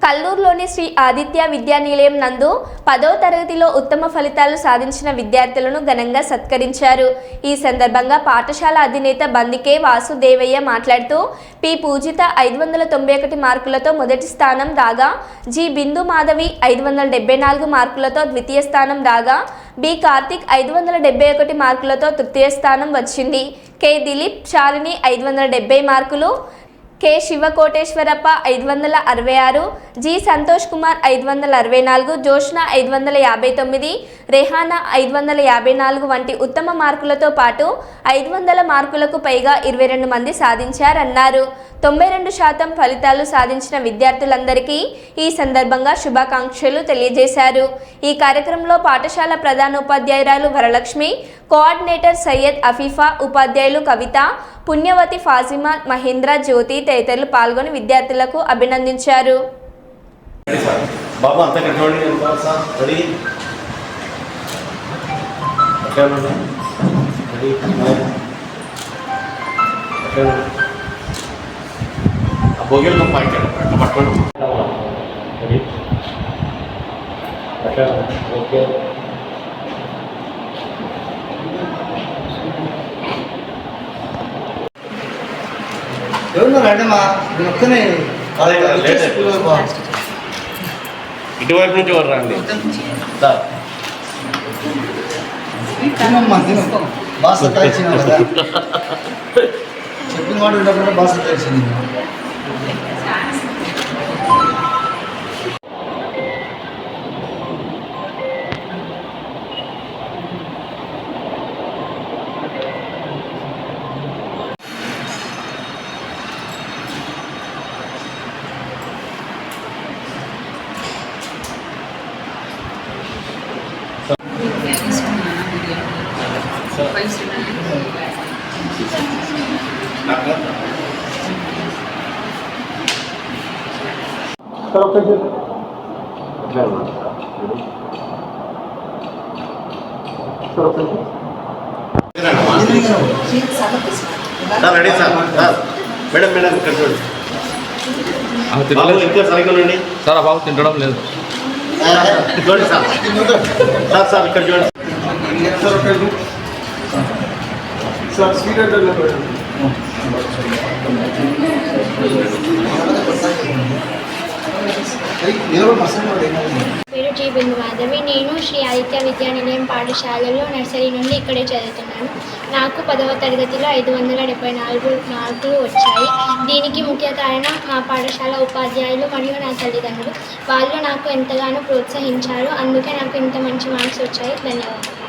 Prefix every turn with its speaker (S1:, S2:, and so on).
S1: కల్లూరులోని శ్రీ ఆదిత్య విద్యానిలయం నందు పదవ తరగతిలో ఉత్తమ ఫలితాలు సాధించిన విద్యార్థులను ఘనంగా సత్కరించారు. ఈ సందర్భంగా పాఠశాల అధినేత బందికే వాసుదేవయ్య మాట్లాడుతూ పి పూజిత ఐదు వందల తొంభై ఒకటి మార్కులతో మొదటి స్థానం రాగా జి బిందు మాధవి ఐదు వందల డెబ్బై నాలుగు మార్కులతో ద్వితీయ స్థానం రాగా బి కార్తిక్ ఐదు వందల డెబ్బై ఒకటి మార్కులతో తృతీయ స్థానం వచ్చింది కె దిలీప్ శాలిని ఐదు వందల డెబ్బై మార్కులు కె శివకోటేశ్వరప్ప ఐదు వందల అరవై ఆరు జి సంతోష్ కుమార్ ఐదు వందల అరవై నాలుగు జోష్న ఐదు వందల యాభై తొమ్మిది రెహానా ఐదు వందల యాభై నాలుగు వంటి ఉత్తమ మార్కులతో పాటు ఐదు వందల మార్కులకు పైగా ఇరవై రెండు మంది సాధించారన్నారు. తొంభై రెండు శాతం ఫలితాలు సాధించిన విద్యార్థులందరికీ ఈ సందర్భంగా శుభాకాంక్షలు తెలియజేశారు. ఈ కార్యక్రమంలో పాఠశాల ప్రధానోపాధ్యాయురాలు వరలక్ష్మి కోఆర్డినేటర్ సయ్యద్ అఫీఫా ఉపాధ్యాయులు కవిత పుణ్యవతి ఫాజిమా మహేంద్ర జ్యోతి తదితరులు పాల్గొని విద్యార్థులకు అభినందించారు.
S2: అంతా ఇక్కడ చూడండి ఎంత సార్ రెడీ అట్లా ఉండండి. Ready smile. అట్లా ఉండండి. ఆ భోగిలు నువ్వు పైకి వెళ్ళండి. అట్లా పట్టుకోండి రెడీ అట్లా ఉండండి. ఓకే
S3: ఎవరున్నారు నేను ఒక్కనే.
S2: ఇటువైపు నుంచి ఎవరు రండి?
S3: కదా. చెప్పిన మాట ఉన్నప్పుడు బాగా సతాయించింది
S2: sir ready sir. Sir madam madam ఇక్కడ చూడండి. ఇంకా సరిగ్గా
S4: సార్ ఆ బాబు తినడం లేదు.
S2: చూడండి సార్. సార్ సార్ ఇక్కడ చూడండి.
S3: సార్ స్వీట్
S5: పేరు జీ బిందు మాధవి. నేను శ్రీ ఆదిత్య విద్యా నిలయం పాఠశాలలో నర్సరీ నుండి ఇక్కడే చదువుతున్నాను. నాకు పదవ తరగతిలో ఐదు వందల డెబ్బై నాలుగు మార్కులు వచ్చాయి. దీనికి ముఖ్య కారణం మా పాఠశాల ఉపాధ్యాయులు మరియు నా తల్లిదండ్రులు. వాళ్ళు నాకు ఎంతగానో ప్రోత్సహించారు. అందుకే నాకు ఇంత మంచి మార్క్స్ వచ్చాయి. ధన్యవాదాలు.